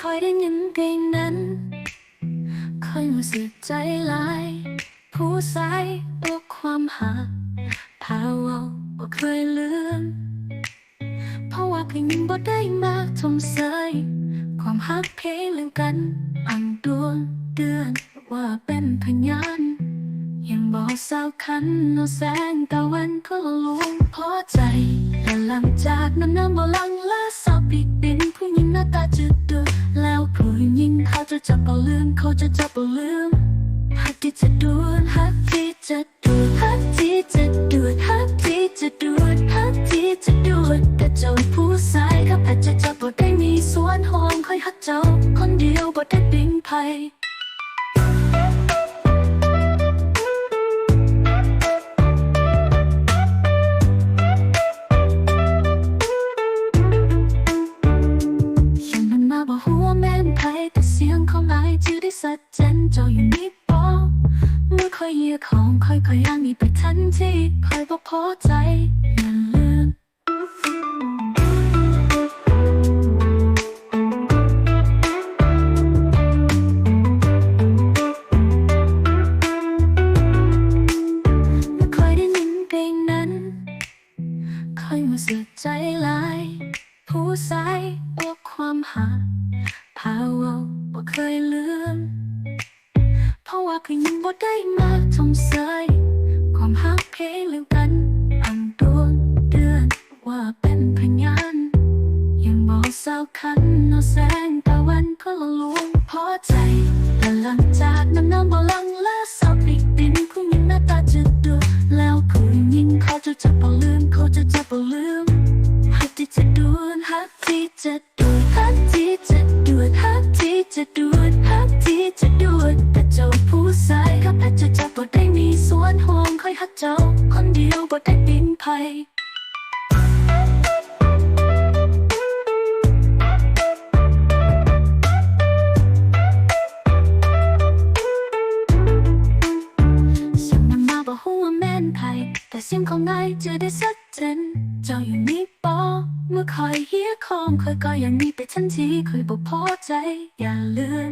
คอยได้ยินเพลงนั้นคอยรู้สึกใจลาย ผู้สายตัวความหาภาวะว่าเคยลืมเพราะว่าเพียงบ่ได้มาทมเสยความหักเพลงเรื่องกัน อังดวงเดือนว่าเป็นพยานยังบอกเศร้าวคันเอาแสงตะวันก็ลวงพอใจแต่หลังจากนั้นน้ำบ่ลัง หน้าตาจะดดือแล้วผู้หญิงเขาจะจับปลืมเขาจะจับปลืมฮักที่จะดูดฮักที่จะดูดฮักที่จะดูดฮักที่จะดูดฮักที่จะดูดแต่เจ้าผู้ชายครับอาจจะจับบ่ได้มีส่วนหอมคอยฮักเจ้า คนเดียวบ่ได้ปิงไพ เราอยู่นี่บอเมื่อคอยเหยียของคอยคอยย่างมีไปทันทีคอยบอกพอใจอย่าลืมเมื่อคอยได้ยินเพลงนั้นคอยรู้สึกใจลายผู้ใส่อกความหักพาเว่าบ่เคยลืม ราะว่าคือยังบ่ได้มาทมเสยความหักเพลือกันอังดวงเดือนว่าเป็นพยานยังบอกสาคันเอาแสงตะวันก็ลวงพอใจแต่หลังจากนั้นน้ำบ่ลังลาสาวปีกบินผู้หญิงหน้าตาจืดดูแล้วผู้หญิงเขาจะจับเอาลืมเขาจะจับเอาลืมฮักที่จะดูดฮักที่จะ คอยฮักเจ้า คนเดียวบ่ได้ปินไพฉันนำมาบอกหัวแม่นไผแต่เสียงของนายจะได้สัดเจนเจ้าอยู่นี่บอเมื่อคอยเฮียของคอยก็ยังมีไปทันทีคอยบอกพอใจ อย่าเลือน